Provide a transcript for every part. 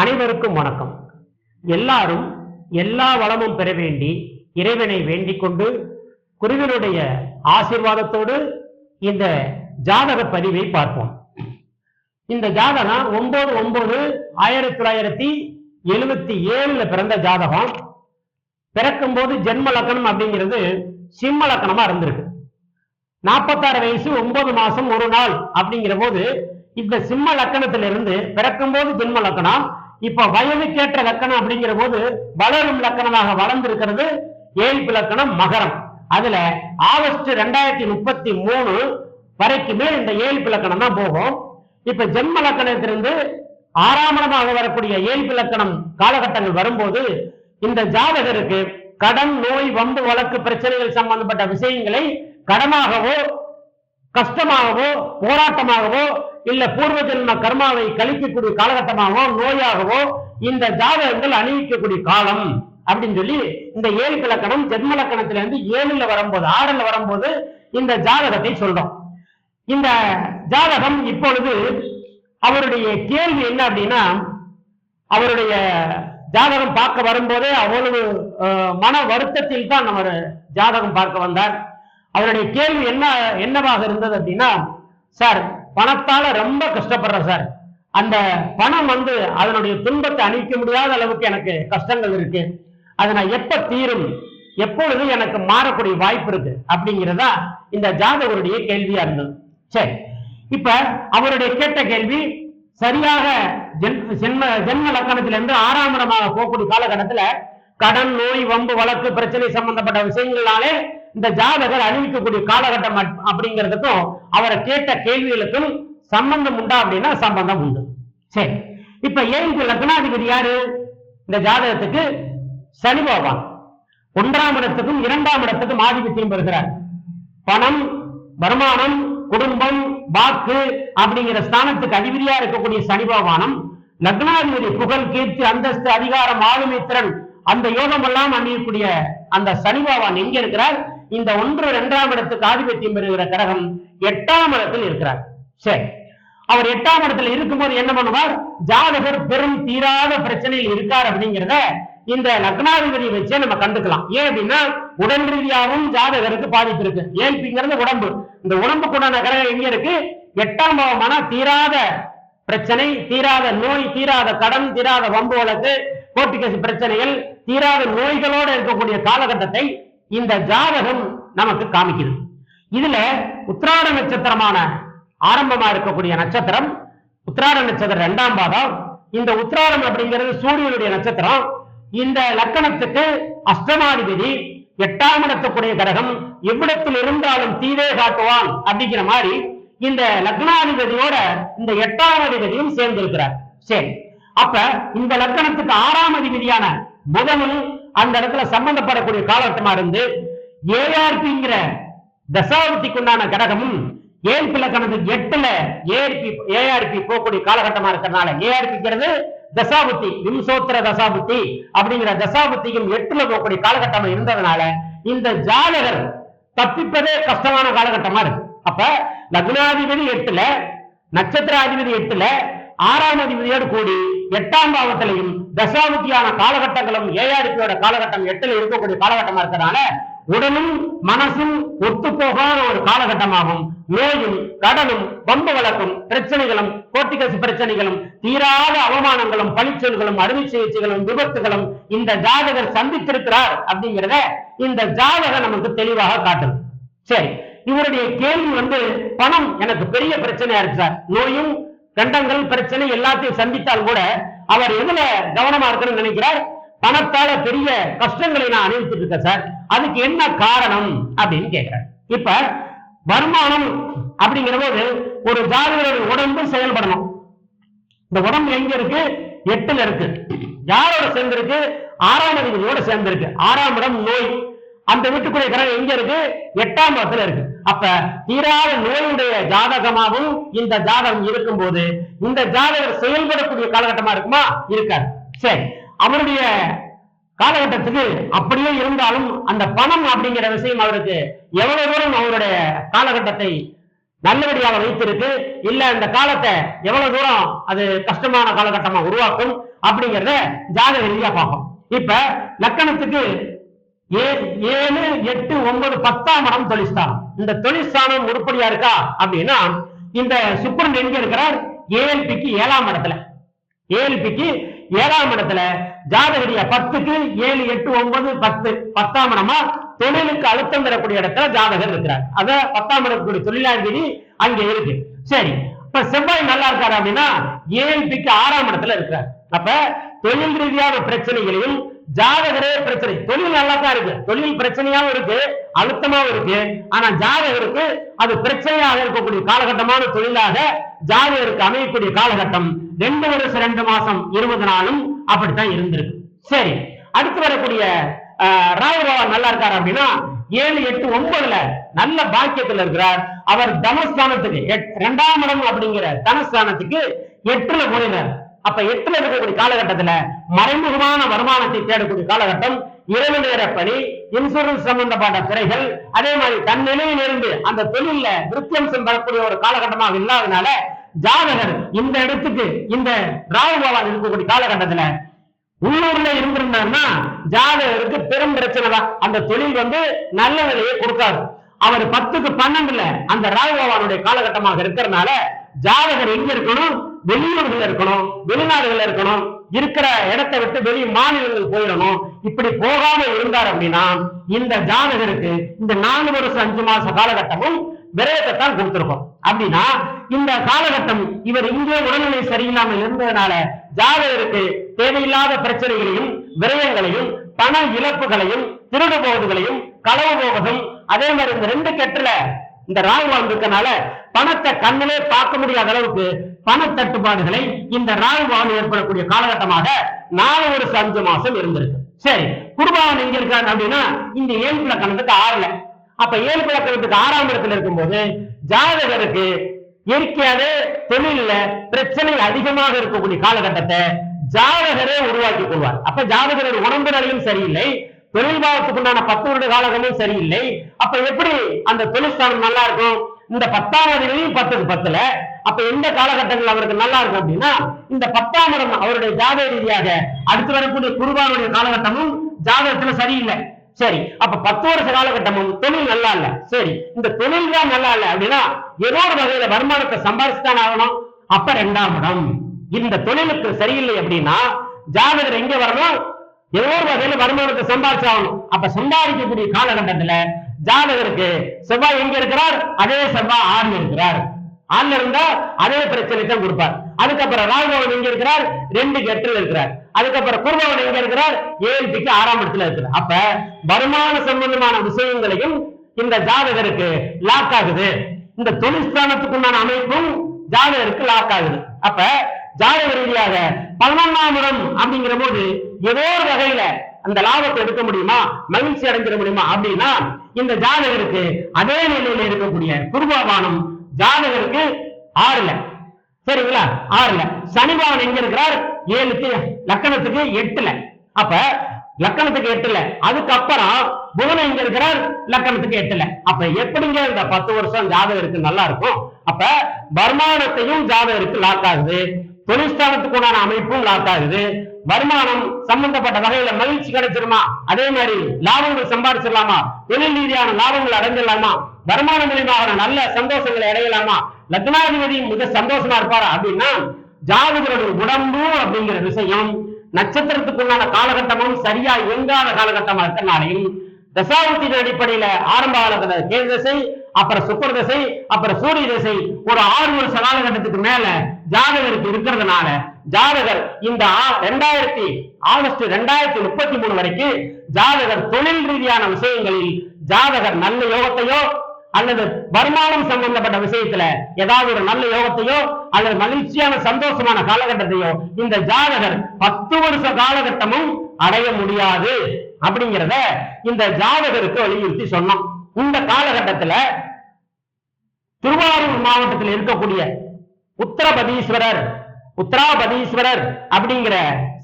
அனைவருக்கும் வணக்கம். எல்லாரும் எல்லா வளமும் பெற வேண்டி இறைவனை வேண்டிக் கொண்டு குருவினுடைய ஆசீர்வாதத்தோடு இந்த ஜாதக பதிவை பார்ப்போம். இந்த ஜாதகம் ஒன்பது ஒன்பது ஆயிரத்தி தொள்ளாயிரத்தி எழுபத்தி ஏழுல பிறந்த ஜாதகம். பிறக்கும் போது ஜென்ம லக்கணம் அப்படிங்கிறது சிம்ம லக்கணமா இருந்திருக்கு. நாற்பத்தாறு வயசு ஒன்பது மாசம் ஒரு நாள் அப்படிங்கிற போது இந்த சிம்ம லக்கணத்திலிருந்து பிறக்கும் போது ஜென்ம லக்கணம் இப்ப வயதுக்கேற்ற லக்கணம் அப்படிங்கிற போது வளரும் லக்கணமாக வளர்ந்திருக்கிறது ஏழ்பு லக்கணம் மகரம். அதுல ஆகஸ்ட் ரெண்டாயிரத்தி முப்பத்தி மூணு வரைக்குமே இந்த ஏழ்பு லக்கணம் தான் போகும். இப்ப ஜென்ம லக்கணத்திலிருந்து ஆறாம் வரக்கூடிய ஏழ்பு லக்கணம் காலகட்டங்கள் வரும்போது இந்த ஜாதகருக்கு கடன் நோய் வம்பு வழக்கு பிரச்சனைகள் சம்பந்தப்பட்ட விஷயங்களை கடனாகவோ கஷ்டமாகவோ போராட்டமாகவோ இல்ல பூர்வ ஜென்ம கர்மாவை கழிக்கக்கூடிய காலகட்டமாகவோ நோயாகவோ இந்த ஜாதகங்கள் அணிவிக்கக்கூடிய காலம் அப்படின்னு சொல்லி இந்த ஏழு இலக்கணம் ஜென்ம லக்கணத்துல இருந்து ஏழுல வரும்போது ஆறுல வரும்போது இந்த ஜாதகத்தை சொல்றோம். இந்த ஜாதகம் இப்பொழுது அவருடைய கேள்வி என்ன அப்படின்னா அவருடைய ஜாதகம் பார்க்க வரும்போதே அவ்வளவு மன வருத்தத்தில் தான் அவர் ஜாதகம் பார்க்க வந்தார். அவருடைய கேள்வி என்ன என்னவாக இருந்தது அப்படின்னா சார் பணத்தால ரொம்ப கஷ்டப்படுறேன் சார். அந்த பணம் வந்து அதனுடைய துன்பத்தை அணிக்க முடியாத அளவுக்கு எனக்கு கஷ்டங்கள் இருக்கு. அது நான் எப்ப தீரும்? எப்பொழுது எனக்கு மாறக்கூடிய வாய்ப்பு இருக்கு? அப்படிங்கிறதா இந்த ஜாதகருடைய கேள்வியா இருந்தது. சரி. இப்ப அவருடைய கேட்ட கேள்வி சரியாக ஜென்ம ஜென்ம லக்கணத்திலிருந்து ஆறாம் இடமாக போகக்கூடிய காலகட்டத்துல கடன் நோய் வம்பு வழக்கு பிரச்சனை சம்பந்தப்பட்ட விஷயங்களாலே இந்த ஜாதகர் அணிவிக்கக்கூடிய காலகட்டம் அப்படிங்கிறதுக்கும் அவரை கேட்ட கேள்விகளுக்கும் சம்பந்தம் உண்டா அப்படின்னா சம்பந்தம் உண்டு. சரி. இப்ப ஏழு லக்னாதிபதி யாரு? இந்த ஜாதகத்துக்கு சனி பகவான். ஒன்றாம் இடத்துக்கும் இரண்டாம் இடத்துக்கும் ஆதிபத்தியம் பெறுகிறார். பணம் வருமானம் குடும்பம் வாக்கு அப்படிங்கிற ஸ்தானத்துக்கு அதிபதியா இருக்கக்கூடிய சனி பகவானம் லக்னாதிபதி புகழ் கீர்த்தி அந்தஸ்து அதிகாரம் ஆளுமை திறன் அந்த யோகம் எல்லாம் அணியக்கூடிய அந்த சனி பகவான் எங்க இருக்கிறார்? இந்த ஒன்று இரண்டாம் இடத்துக்கு ஆதிபத்தியம் பெறுகிற கிரகம் எட்டாம் இடத்தில் இருக்கிறார். சரி. அவர் எட்டாம் இடத்துல இருக்கும்போது என்ன பண்ணுவார்? ஜாதகர் பெரும் தீராத பிரச்சனையில் இருக்கார் அப்படிங்கிறத இந்த லக்னாதிபதியை வச்சே நம்ம கண்டுக்கலாம். ஏன் அப்படின்னா உடல் ரீதியாகவும் ஜாதகருக்கு பாதிப்பு இருக்கு. ஏன்பிங்கிறது உடம்பு. இந்த உடம்புக்குண்டான கிரகம் எங்க இருக்கு? எட்டாம் பாவமான தீராத பிரச்சனை தீராத நோய் தீராத கடன் தீராத வம்பு வழக்கு கோர்ட்டு கேஸ் பிரச்சனைகள் தீராத நோய்களோட இருக்கக்கூடிய காலகட்டத்தை இந்த ஜாதகம் நமக்கு காமிக்குது இதுல உத்திராட நட்சத்திரமான ஆரம்பமா இருக்கக்கூடிய நட்சத்திரம் உத்திராட நட்சத்திரம் இரண்டாம் பாதம் இந்த உத்திராடம் அப்படிங்கிறது சூரியனுடைய நட்சத்திரம். இந்த லக்கணத்துக்கு அஷ்டமாதிபதி எட்டாம் இடத்துக்குரிய கிரகம் எவ்விடத்தில் இருந்தாலும் தீவே காட்டுவான் அப்படிங்கிற மாதிரி இந்த லக்னாதிபதியோட இந்த எட்டாம் அதிபதியும் சேர்ந்து இருக்கிறார் சரி அப்ப இந்த லக்கணத்துக்கு ஆறாம் அதிபதியான புதனும் அந்த இடத்துல சம்பந்தப்படக்கூடிய காலகட்டமா இருந்து ஏஆர்பிங்கிற தசாபதிக்குண்டான கடகமும் ஏழு இலக்கணத்துக்கு எட்டுல ஏஆர்பி ஏஆர்பி போகக்கூடிய காலகட்டமா இருக்கிறதுனால ஏஆர்பிங்கிறது தசாபுத்தி விம்சோத்திர தசாபுத்தி அப்படிங்கிற தசாபுத்தியும் எட்டுல போகக்கூடிய காலகட்டமா இருந்ததுனால இந்த ஜாதகர் தப்பிப்பதே கஷ்டமான காலகட்டமா இருக்கு. அப்ப லக்னாதிபதி எட்டுல நட்சத்திராதிபதி எட்டுல ஆறாம் அதிபதியோடு கூடி எட்டாம் பாவத்திலையும் தசாபுத்தியான காலகட்டங்களும் ஏஆர்பியோட காலகட்டம் எட்டுல இருக்கக்கூடிய காலகட்டமா இருக்கிறதால உடலும் மனசும் ஒத்து போகாத ஒரு காலகட்டமாகும். நோயும் கடலும் பம்பு வழக்கும் பிரச்சனைகளும் கோர்ட்டிகஸ் பிரச்சனைகளும் தீராத அவமானங்களும் பழிச்சொல்களும் அறுவை சிகிச்சைகளும் விபத்துகளும் இந்த ஜாதகர் சந்தித்திருக்கிறார் அப்படிங்கிறத இந்த ஜாதகம் நமக்கு தெளிவாக காட்டுது. சரி இவருடைய கேள்வி வந்து பணம் எனக்கு பெரிய பிரச்சனையா இருக்கு சார். நோயும் கண்டங்கள் பிரச்சனை எல்லாத்தையும் சந்தித்தால் கூட அவர் எதுல கவனமா இருக்கணும்னு நினைக்கிறார்? பணத்தால பெரிய கஷ்டங்களை நான் அனுபவிச்சுட்டு இருக்கேன் சார். அதுக்கு என்ன காரணம் அப்படின்னு கேட்கிறார். இப்ப வருமானம் அப்படிங்கிற போது ஒரு ஜாதகருடைய உடம்பு செயல்படணும். இந்த உடம்பு எங்க இருக்கு? எட்டுல இருக்கு. யாரோட சேர்ந்திருக்கு? ஆறாம் அதிபதியோட சேர்ந்திருக்கு. ஆறாம் இடம் நோய். அந்த வீட்டுக்குரிய கிரகம் எங்க இருக்கு? எட்டாம் இடத்துல இருக்கு. அப்ப தீராத நோயுடைய ஜாதகமாகவும் இந்த ஜாதகம் இருக்கும் போது இந்த ஜாதகர் செயல்படக்கூடிய காலகட்டமா இருக்குமா? இருக்காது. சரி. அவருடைய காலகட்டத்துக்கு அப்படியே இருந்தாலும் அந்த பணம் அப்படிங்கிற விஷயம் அவருக்கு எவ்வளவு தூரம் அவருடைய காலகட்டத்தை நல்லபடியாக வைத்திருக்கு? இல்ல இந்த காலத்தை எவ்வளவு தூரம் அது கஷ்டமான காலகட்டமா உருவாக்கும்? அப்படிங்கிறத ஜாதக ரீதியா பார்ப்போம். இப்ப லக்கணத்துக்கு ஏழு எட்டு ஒன்பது பத்தாம் இடம் தொழிற்ஸ்தானம் இந்த தொழிற்சானம் உருப்படியா இருக்கா? அப்படின்னா இந்த சுக்கரன் எங்க இருக்கிறார்? ஏஎல்பிக்கு ஏழாம் இடத்துல. ஏஎல்பிக்கு ஏழாம் இடத்துல. ஜாதகரிய பத்துக்கு ஏழு எட்டு ஒன்பது பத்து. பத்தாம் இடமா? தொழிலுக்கு அழுத்தம் தரக்கூடிய இடத்துல ஜாதகர் இருக்கிறார். அத பத்தாம் இடத்துடைய தொழிலாளி அங்க இருக்கு. சரி. இப்ப செவ்வாய் நல்லா இருக்காரு அப்படின்னா ஏஎல்பிக்கு ஆறாம் இடத்துல இருக்கிறார். அப்ப தொழில் ரீதியான பிரச்சனைகளையும் ஜாதகரே பிரச்சனை. தொழில் நல்லா தான் இருக்கு. தொழில் பிரச்சனையாவும் இருக்கு அழுத்தமாவும் இருக்கு. ஆனா ஜாதகருக்கு அது பிரச்சனையாக இருக்கக்கூடிய காலகட்டமான தொழிலாக ஜாதகருக்கு அமையக்கூடிய காலகட்டம் ரெண்டு வருஷம் ரெண்டு மாசம் இருபது நாளும் அப்படித்தான் இருந்திருக்கு. சரி அடுத்து வரக்கூடிய ஆஹ், ராகு பகவான் நல்லா இருக்காரு அப்படின்னா ஏழு எட்டு ஒன்பதுல நல்ல பாக்கியத்துல இருக்கிறார். அவர் தனஸ்தானத்துக்கு எட்- இரண்டாம் இடம் அப்படிங்கிற தனஸ்தானத்துக்கு எட்டுல போயிடுறார். அப்ப எட்டுல இருக்கக்கூடிய காலகட்டத்துல மறைமுகமான வருமானத்தை தேடக்கூடிய காலகட்டம் இரவு நேர பணி இன்சூரன்ஸ் சம்பந்தப்பட்ட துறைகள் அதே மாதிரி தன் நிலையிலிருந்து அந்த தொழில்ல விருத்தியம்சம் பெறக்கூடிய ஒரு காலகட்டமாக இல்லாதனால ஜாதகர் இந்த இடத்துக்கு இந்த ராகுபாவால் இருக்கக்கூடிய காலகட்டத்துல உள்ளூர்ல இருந்திருந்தாருன்னா ஜாதகருக்கு பெரும் பிரச்சனை தான். அந்த தொழில் வந்து நல்ல நிலையை கொடுக்காது. அவர் பத்துக்கு பன்னெண்டுல அந்த ராகுபாவானுடைய காலகட்டமாக இருக்கிறதுனால ஜாதகர் எங்க இருக்கணும்? வெளியூர்கள் இருக்கணும் வெளிநாடுகள்ல இருக்கணும் இருக்கிற இடத்தை விட்டு வெளி மாநிலங்கள் போயிடணும். இப்படி போகாம இருந்தார் அப்படின்னா இந்த ஜாதகருக்கு இந்த நான்கு வருஷம் அஞ்சு மாச காலகட்டமும் விரயத்தை தான் கொடுத்திருக்கோம். அப்படின்னா இந்த காலகட்டம் இவர் இங்கே உடல்நிலை சரியில்லாமல் இருந்ததுனால ஜாதகருக்கு தேவையில்லாத பிரச்சனைகளையும் விரயங்களையும் பண இழப்புகளையும் திருடு போவதுகளையும் களவு போவதும் அதே மாதிரி இந்த ரெண்டு கெட்டுல இந்த ராகுவான் இருக்கனால பணத்தை கண்ணிலே பார்க்க முடியாத அளவுக்கு பண தட்டுப்பாடுகளை இந்த ராகுவான் ஏற்படக்கூடிய காலகட்டமாக நாலு வருஷம் அஞ்சு மாசம் இருந்திருக்கு. சரி குருபாவன் எங்க இருக்காரு அப்படின்னா இந்த ஏழு குலக்கணத்துக்கு ஆறுல. அப்ப ஏழு குலக்கணத்துக்கு ஆறாம் இடத்துல இருக்கும்போது ஜாதகருக்கு இயற்கையாவே தொழில்ல பிரச்சனை அதிகமாக இருக்கக்கூடிய காலகட்டத்தை ஜாதகரே உருவாக்கி கொள்வார். அப்ப ஜாதகரோட உடம்பு நிலையும் சரியில்லை தொழில் பாவத்துக்குண்டான பத்து வருட காலகமும் சரியில்லை. அப்ப எப்படி அந்த தொழிற்சாலம் நல்லா இருக்கும்? இந்த பத்தாம் அதிலையும் பத்துக்கு பத்துல அப்ப எந்த காலகட்டங்கள் அவருக்கு நல்லா இருக்கும் அப்படின்னா இந்த பத்தாம் இடம் அவருடைய ஜாதக ரீதியாக அடுத்து வரக்கூடிய குருபானுடைய காலகட்டமும் ஜாதகத்துல சரியில்லை. சரி அப்ப பத்து வருஷ காலகட்டமும் தொழில் நல்லா இல்ல. சரி இந்த தொழில் தான் நல்லா இல்ல அப்படின்னா ஏதோ ஒரு வகையில வருமானத்தை சம்பாதிச்சுதான் ஆகணும். அப்ப ரெண்டாம் இடம். இந்த தொழிலுக்கு சரியில்லை அப்படின்னா ஜாதகர் எங்க வரணும்? ஏதோ ஒரு வகையில வருமானத்தை சம்பாதிச்சாகணும் அப்ப சம்பாதிக்கக்கூடிய காலகட்டத்துல ஜாதகருக்கு செவ்வாய் எங்க இருக்கிறார்? அதே செவ்வாய் ஆறுல இருக்கிறார். ஆள்ல இருந்தா அதே பிரச்சனை தான் கொடுப்பார். அதுக்கப்புறம் ராகுபவன் எங்க இருக்கிறார்? ரெண்டு எட்டுல இருக்கிறார். அதுக்கப்புறம் குருபவன் எங்க இருக்கிறார்? ஏழ்பிக்கு ஆறாம் இடத்துல இருக்கிறார். அப்ப வருமான சம்பந்தமான விஷயங்களையும் இந்த ஜாதகருக்கு லாக் ஆகுது. இந்த தொழிற்ஸ்தானத்துக்குண்டான அமைப்பும் ஜாதகருக்கு லாக் ஆகுது. அப்ப ஜாதக ரீதியாக பதினொன்னாம் இடம் அப்படிங்கிற போது ஏதோ ஒரு வகையில அந்த லாபத்தை எடுக்க முடியுமா? மகிழ்ச்சி அடைஞ்சிட முடியுமா? அப்படின்னா இந்த ஜாதகருக்கு அதே நிலையில இருக்கக்கூடிய குருபாபானம் ஜாதகருக்கு ஆறுல. சரிங்களா? ஆறுல. சனிபாவன் எங்க இருக்கிறார்? ஏழுக்கு லக்கணத்துக்கு எட்டுல. அப்ப லக்கணத்துக்கு எட்டுல. அதுக்கப்புறம் புதன் எங்க இருக்கிறார்? லக்கணத்துக்கு எட்டுல. அப்ப எப்படிங்க இந்த பத்து வருஷம் ஜாதகருக்கு நல்லா இருக்கும்? அப்ப வருமானத்தையும் ஜாதகருக்கு லாக் ஆகுது. தொழிற்ஸ்தானத்துக்கு உண்டான அமைப்பும் லாஸ் ஆகுது வருமானம் சம்பந்தப்பட்ட வகையில மகிழ்ச்சி கிடைச்சிருமா? அதே மாதிரி லாபங்கள் சம்பாதிச்சிடலாமா தொழில் ரீதியான லாபங்கள் அடைஞ்சிடலாமா? வருமான மூலியமாக நல்ல சந்தோஷங்களை அடையலாமா? லக்னாதிபதி மிக சந்தோஷமா இருப்பாரா? அப்படின்னா ஜாதகரோட உடம்பு அப்படிங்கிற விஷயம் நட்சத்திரத்துக்குள்ளான காலகட்டமும் சரியா இயங்காத காலகட்டமா இருக்கனாலையும் தசாபத்தின் அடிப்படையில ஆரம்ப காலத்துல கேது தசை அப்புறம் சுக்கர தசை அப்புறம் சூரிய தசை ஒரு ஆறு வருஷ காலகட்டத்துக்கு மேல ஜாதகருக்கு இருக்கிறதுனால ஜாதகர் இந்த ஆ- ரெண்டாயிரத்தி ஆகஸ்ட் ரெண்டாயிரத்தி முப்பத்தி மூணு வரைக்கும் ஜாதகர் தொழில் ரீதியான விஷயங்களில் ஜாதகர் நல்ல யோகத்தையோ அல்லது வருமானம் சம்பந்தப்பட்ட விஷயத்துல ஏதாவது ஒரு நல்ல யோகத்தையோ அல்லது மகிழ்ச்சியான சந்தோஷமான காலகட்டத்தையோ இந்த ஜாதகர் பத்து வருஷ காலகட்டமும் அடைய முடியாது அப்படிங்கிறத இந்த ஜாதகருக்கு வலியுறுத்தி சொன்னோம் இந்த காலகட்டத்துல திருவாரூர் மாவட்டத்தில் இருக்கக்கூடிய உத்தரபதீஸ்வரர் உத்தராபதீஸ்வரர் அப்படிங்கிற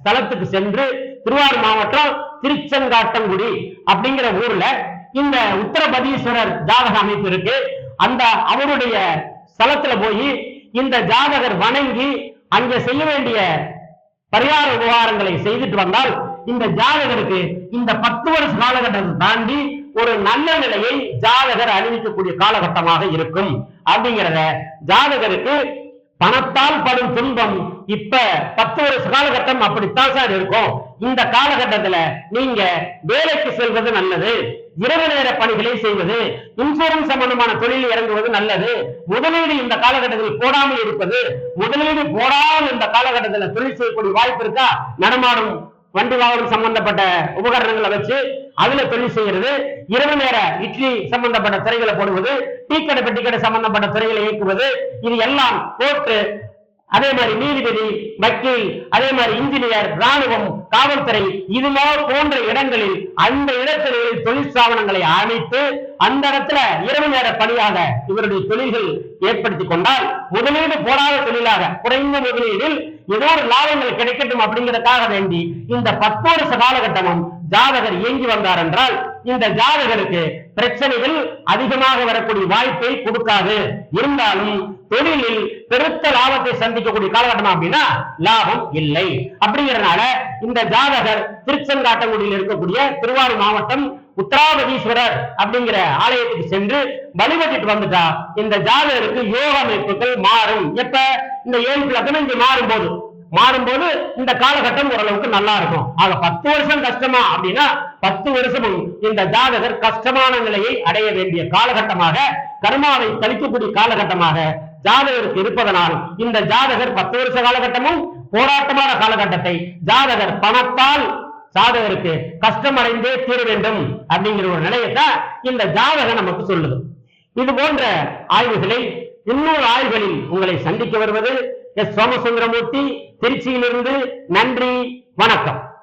ஸ்தலத்துக்கு சென்று திருவாரூர் மாவட்டம் திருச்செங்காட்டங்குடி அப்படிங்கிற ஊர்ல இந்த உத்தரபதீஸ்வரர் ஜாதக அமைப்பு இருக்கு. அந்த அவருடைய ஸ்தலத்துல போய் இந்த ஜாதகர் வணங்கி அங்க செய்ய வேண்டிய பரிகார உபகாரங்களை செய்துட்டு வந்தால் இந்த ஜாதகருக்கு இந்த பத்து வருஷ காலகட்டத்தை தாண்டி ஒரு நல்ல நிலையை ஜாதகர் அணிவிக்கக்கூடிய காலகட்டமாக இருக்கும். அப்படிங்கிறத ஜாதகருக்கு பணத்தால் படும் துன்பம். இப்ப பத்து வருஷ காலகட்டம் அப்படித்தான் சார் இருக்கும். இந்த காலகட்டத்துல நீங்க வேலைக்கு செல்வது நல்லது. இரவு நேர பணிகளை செய்வது இன்சூரன்ஸ் சம்பந்தமான தொழில் இறங்குவது நல்லது. முதலீடு இந்த காலகட்டத்தில் போடாமல் இருப்பது முதலீடு போடாமல் இந்த காலகட்டத்தில் தொழில் செய்யக்கூடிய வாய்ப்பு இருக்கா? நடமாடும். வண்டி வாகனம் சம்பந்தப்பட்ட உபகரணங்களை வச்சு அதுல தொழில் செய்யறது. இரவு நேர இட்லி சம்பந்தப்பட்ட துறைகளை போடுவது. டீ கடை பெட்டி கடை சம்பந்தப்பட்ட துறைகளை இயக்குவது. இது எல்லாம் கோர்ட்டு அதே மாதிரி நீதிபதி வக்கீல் அதே மாதிரி இன்ஜினியர் ராணுவம் காவல்துறை இது போன்ற இடங்களில் அந்த இடத்தில் தொழில் ஸ்தாபனங்களை அமைத்து அந்த இடத்துல இரவு நேர பணியாக இவருடைய தொழில்கள் ஏற்படுத்தி கொண்டால் முதலீடு போடாத தொழிலாக குறைந்த முதலீடில் ஏதோ ஒரு லாபங்கள் கிடைக்கட்டும் அப்படிங்கிறதுக்காக வேண்டி இந்த பத்து காலகட்டமும் ஜாதகர் இயங்கி வந்தார் என்றால் இந்த ஜாதகருக்கு பிரச்சனைகள் அதிகமாக வரக்கூடிய வாய்ப்பை கொடுக்காது. இருந்தாலும் தொழிலில் பெருத்த லாபத்தை சந்திக்கக்கூடிய காலகட்டம் அப்படின்னா லாபம் இல்லை. அப்படிங்கறதுனால இந்த ஜாதகர் திருச்செங்காட்டங்குடியில் இருக்கக்கூடிய திருவாரூர் மாவட்டம் உத்தராபதீஸ்வரர் அப்படிங்கிற ஆலயத்துக்கு சென்று வழிபட்டுட்டு வந்துட்டா இந்த ஜாதகருக்கு யோக அமைப்புகள் மாறும். எப்ப? இந்த ஏழு பதினஞ்சு மாறும் போது மாறும்போது இந்த காலகட்டம் ஓரளவுக்கு நல்லா இருக்கும். ஆக பத்து வருஷம் கஷ்டமா அப்படின்னா பத்து வருஷமும் இந்த ஜாதகர் கஷ்டமான நிலையை அடைய வேண்டிய காலகட்டமாக கர்மாவை கழிக்கக்கூடிய காலகட்டமாக ஜாதகருக்கு இருப்பதனால் இந்த ஜாதகர் பத்து வருஷ காலகட்டமும் போராட்டமான காலகட்டத்தை ஜாதகர் பணத்தால் ஜாதகருக்கு கஷ்டம் அடைந்தே தீர வேண்டும் அப்படிங்கிற ஒரு நிலையத்தான் இந்த ஜாதகம் நமக்கு சொல்லுது. இது போன்ற ஆய்வுகளை இன்னொரு ஆய்வுகளில் உங்களை சந்திக்க வருவது எஸ். சோமசுந்தரமூர்த்தி திருச்சியிலிருந்து நன்றி வணக்கம்.